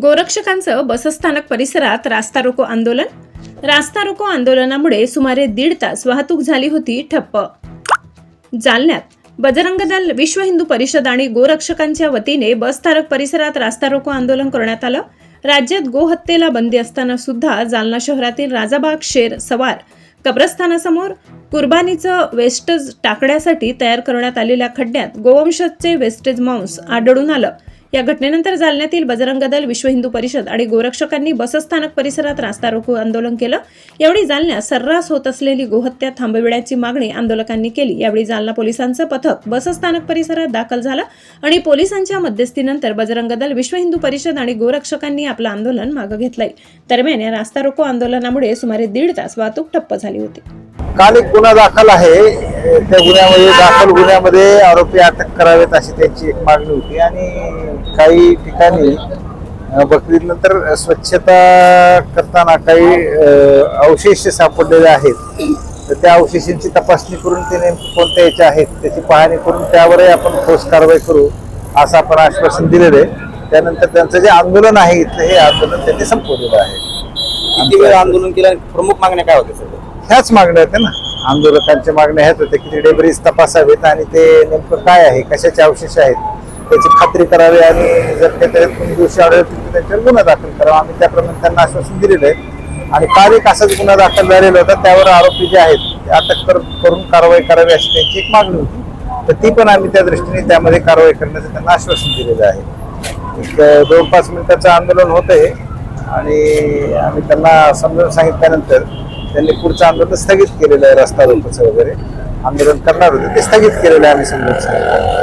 गोरक्षकांचं बसस्थानक परिसरात रास्ता रोको आंदोलन. रास्ता रोको आंदोलनामुळे सुमारे दीड तास वाहतूक झाली होती ठप्प. जालन्यात बजरंग दल विश्व हिंदू परिषद आणि गोरक्षकांच्या वतीने बसस्थानक परिसरात रास्ता रोको आंदोलन करण्यात आलं. राज्यात गोहत्येला बंदी असताना सुद्धा जालना शहरातील राजाबाग शेर सवार कब्रस्थानासमोर कुर्बानीचं वेस्टेज टाकण्यासाठी तयार करण्यात आलेल्या खड्ड्यात गोवंशाचे वेस्टेज मांस आढळून आलं. या घटनेनंतर जालन्यातील बजरंग दल विश्व हिंदू परिषद आणि गोरक्षकांनी बसस्थानक परिसरात रास्ता रोको आंदोलन केलं. यावेळी जालन्यात सर्रास होत असलेली गोहत्या थांबविण्याची मागणी आंदोलकांनी केली. यावेळी जालना पोलिसांचं पथक बसस्थानक परिसरात दाखल झालं आणि पोलिसांच्या मध्यस्थीनंतर बजरंग दल विश्व हिंदू परिषद आणि गोरक्षकांनी आपलं आंदोलन मागं घेतलंय. दरम्यान या रास्ता रोको आंदोलनामुळे सुमारे दीड तास वाहतूक ठप्प झाली होती. काल एक गुन्हा दाखल आहे. त्या गुन्ह्यामध्ये दाखल गुन्ह्यामध्ये आरोपी अटक करावेत अशी त्यांची एक मागणी होती. आणि काही ठिकाणी अं, बकरीदनंतर स्वच्छता करताना काही अवशेष सापडलेले आहेत. तर त्या अवशेषांची तपासणी करून ते नेमके कोणत्या याचे आहेत त्याची पाहणी करून त्यावरही आपण ठोस कारवाई करू असं आपण आश्वासन दिलेलं आहे. त्यानंतर त्यांचं जे आंदोलन आहे इथलं हे आंदोलन त्यांनी संपवलेलं आहे. किती वेळ आंदोलन केलं प्रमुख मागण्या काय होत्या सर? ह्याच मागण्या होत्या ना. आंदोलकांच्या मागण्या आहेत होत्या की ते डेबरीज तपासावेत आणि ते नेमकं काय आहे कशाचे अवशेष आहेत त्याची खात्री करावी आणि जर काही त्याच्यात दिवशी दोषी आढळतील तर त्यांच्यावर गुन्हा दाखल करावा. आम्ही त्याप्रमाणे त्यांना आश्वासन दिलेलं आहे. आणि काल एक असाच गुन्हा दाखल झालेला होता त्यावर आरोपी जे आहेत ते अटक करून कारवाई करावी अशी त्यांची एक मागणी होती. तर ती पण आम्ही त्या दृष्टीने त्यामध्ये कारवाई करण्याचं त्यांना आश्वासन दिलेलं आहे. एक दोन पाच मिनिटाचं आंदोलन होत आहे आणि आम्ही त्यांना समजावून सांगितल्यानंतर त्यांनी पुढचं आंदोलन स्थगित केलेलं आहे रस्ता रोकोचं वगैरे आंदोलन करणार होते ते स्थगित केलेलं आहे आम्ही समजून सांगितलं